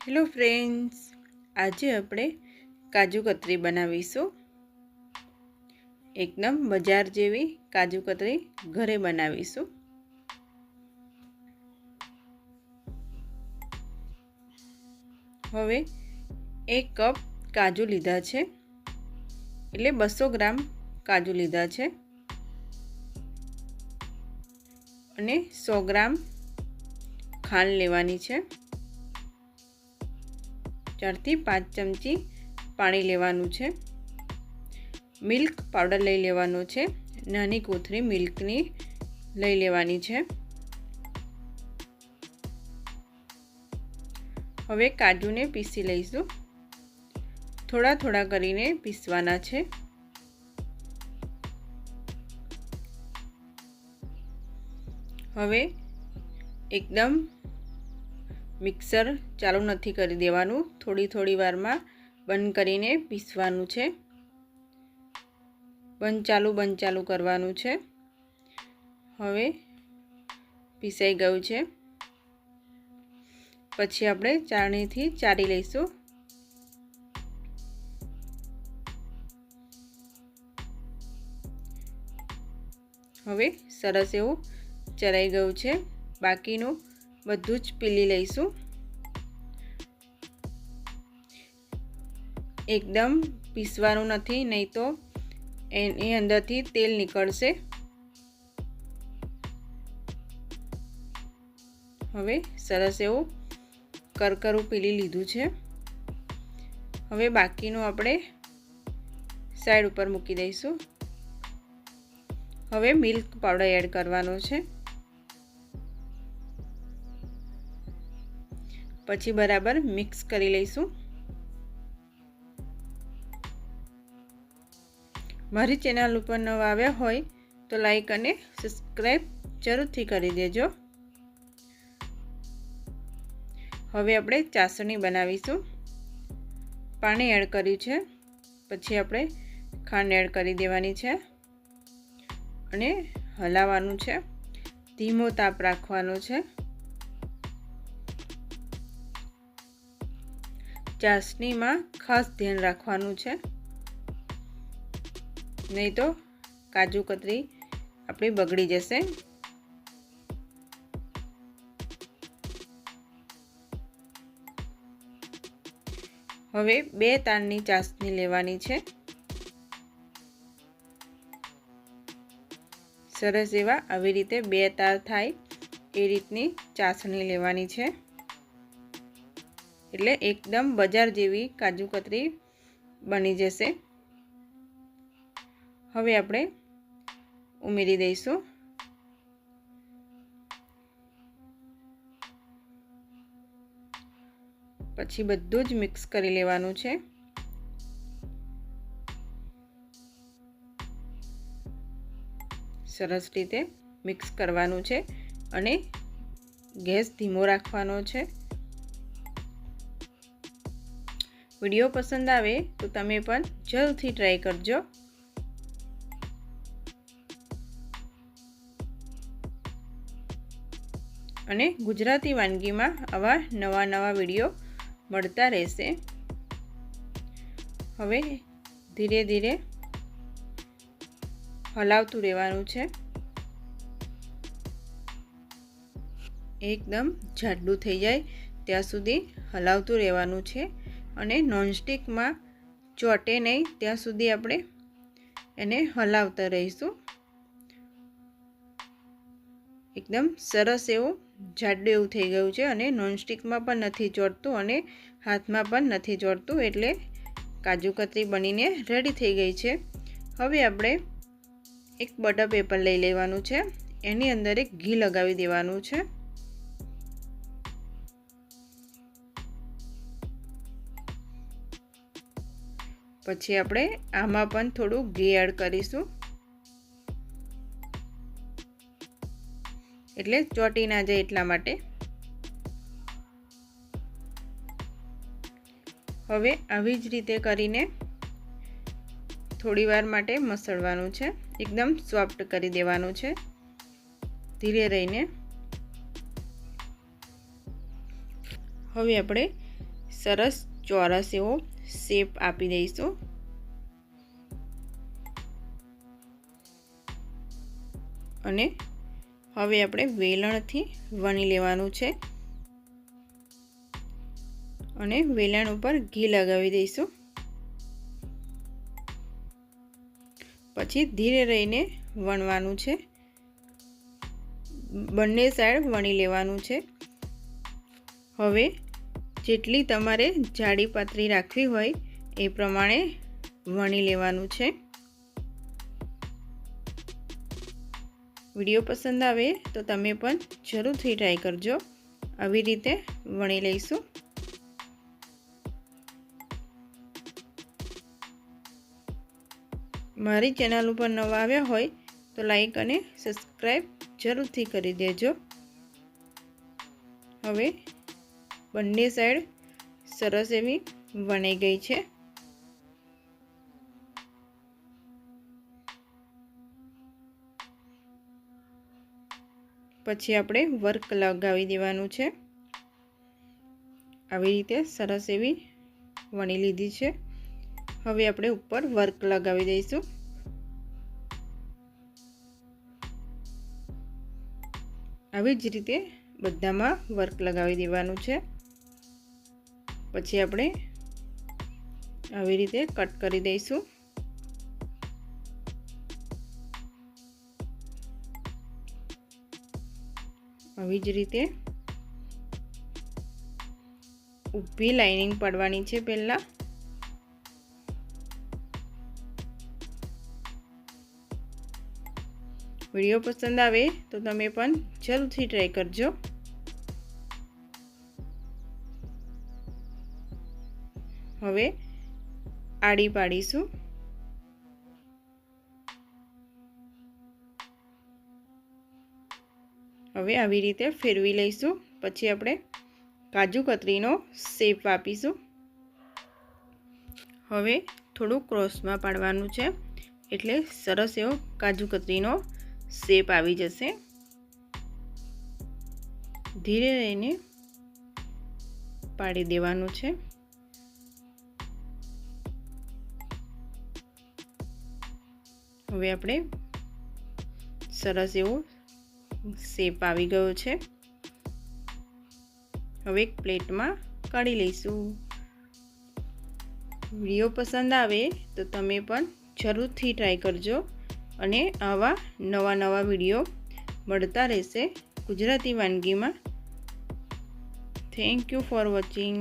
Hello friends આજે આપણે કાજુ કતરી બનાવીશું. એકદમ બજાર જેવી કાજુ કતરી ઘરે બનાવીશું. હવે એક કપ કાજુ લીધા છે, એટલે બસો ગ્રામ કાજુ લીધા છે. અને સો ગ્રામ ખાંડ લેવાની છે. ચારથી પાંચ ચમચી પાણી લેવાનું છે. મિલ્ક પાવડર લઈ લેવાનો છે. નાની કોથળી મિલ્કની લઈ લેવાની છે. હવે કાજુને પીસી લઈશું. થોડા થોડા કરીને પીસવાના છે. હવે એકદમ મિક્સર ચાલુ નથી કરી દેવાનું. થોડી થોડી વારમાં બંધ કરીને પીસવાનું છે. બંધ ચાલુ બંધ ચાલુ કરવાનું છે. હવે પીસાઈ ગયું છે. પછી આપણે ચાળણીથી ચારી લઈશું. હવે સરસ એવું ચરાઈ ગયું છે. બાકીનું બધું જ પીલી લઈશું. એકદમ પીસવાનું નથી, નહીં તો એની અંદરથી તેલ નીકળશે. હવે સરસ એવું કરકરું પીલી લીધું છે. હવે બાકીનું આપણે સાઈડ ઉપર મૂકી દઈશું. હવે મિલ્ક પાવડર એડ કરવાનો છે. પછી બરાબર મિક્સ કરી લઈશું. મારી ચેનલ ઉપર નવા આવ્યા હોય તો લાઈક અને સબસ્ક્રાઈબ જરૂરથી કરી દેજો. હવે આપણે ચાસણી બનાવીશું. પાણી એડ કર્યું છે. પછી આપણે ખાંડ એડ કરી દેવાની છે. અને હલાવવાનું છે. ધીમો તાપ રાખવાનો છે. ચાસણીમાં ખાસ ધ્યાન રાખવાનું છે. નહીં તો કાજુ કતરી આપણી બગડી જશે. હવે બે તારની ચાસણી લેવાની છે. સરસ એવા આવી રીતે બે તાર થાય એ રીતની ચાસણી લેવાની છે. એટલે એકદમ બજાર જેવી કાજુ કતરી બની જશે. હવે આપણે ઉમેરી દઈશું. પછી બધું જ મિક્સ કરી લેવાનું છે. સરસ રીતે મિક્સ કરવાનું છે અને ગેસ ધીમો રાખવાનો છે. વીડિયો પસંદ આવે તો તમે પણ જરૂરથી ટ્રાય કરજો. અને ગુજરાતી વાનગીમાં આવા નવા નવા વીડિયો મળતા રહેશે. હવે ધીરે ધીરે હલાવતું રહેવાનું છે. એકદમ જાડું થઈ જાય ત્યાં સુધી હલાવતું રહેવાનું છે. અને નોનસ્ટિકમાં ચોટે નહીં, ત્યાં સુધી આપણે એને હલાવતા રહીશું. એકદમ સરસ એવું જાડું એવું થઈ ગયું છે અને નોનસ્ટિકમાં પણ નથી ચોટતું અને હાથમાં પણ નથી ચોટતું એટલે કાજુ કતરી બનીને રેડી થઈ ગઈ છે. હવે આપણે એક બટર પેપર લઈ લેવાનું છે. એની અંદર એક ઘી લગાવી દેવાનું છે. પછી આપણે આમાં પણ થોડું ઘી એડ કરીશું. એટલે ચોટી ના જાય એટલા માટે. હવે આવી જ રીતે કરીને થોડી વાર માટે મસળવાનું છે. એકદમ સોફ્ટ કરી દેવાનું છે. ધીરે રહીને. હવે આપણે સરસ ચોરસ એવો શેપ આપી દઈશું અને હવે આપણે વેલણથી વણી લેવાનું છે. અને વેલણ ઉપર ઘી લગાવી દઈશું. પછી ધીરે રહીને વણવાનું છે. બંને સાઈડ વણી લેવાનું છે. હવે જેટલી તમારે જાડી પાતળી રાખવી હોય એ પ્રમાણે વણી લેવાનું છે. વીડિયો પસંદ આવે તો તમે પણ જરૂરથી ટ્રાય કરજો. આવી રીતે વણી લઈશું. મારી ચેનલ ઉપર નવા આવ્યા હોય તો લાઈક અને સબસ્ક્રાઈબ જરૂરથી કરી દેજો. હવે બંને સાઈડ સરસ એવી વણાઈ ગઈ છે. પછી આપણે વર્ક લગાવી દેવાનું છે. આવી રીતે સરસ એવી વણી લીધી છે. હવે આપણે ઉપર વર્ક લગાવી દઈશું. આવી જ રીતે બધામાં વર્ક લગાવી દેવાનું છે. પછી આપણે આવી રીતે કટ કરી દઈશું. આવી જ રીતે ઊભી લાઇનિંગ પાડવાની છે પહેલાં. વીડિયો પસંદ આવે તો તમે પણ જરૂરથી ટ્રાય કરજો. હવે આડી પાડીશું. હવે આવી રીતે ફેરવી લઈશું. પછી આપણે કાજુ કતરીનો શેપ આપીશું હવે થોડું ક્રોસમાં પાડવાનું છે. એટલે સરસ એવો કાજુ કતરીનો શેપ આવી જશે. ધીરે રહીને પાડી દેવાનું છે. હવે આપણે સરસ એવો શેપ આવી ગયો છે. હવે એક પ્લેટમાં કાઢી લઈશું. વીડિયો પસંદ આવે તો તમે પણ જરૂરથી ટ્રાય કરજો અને આવા નવા નવા વીડિયો મળતા રહેશે ગુજરાતી વાનગીમાં. Thank you for watching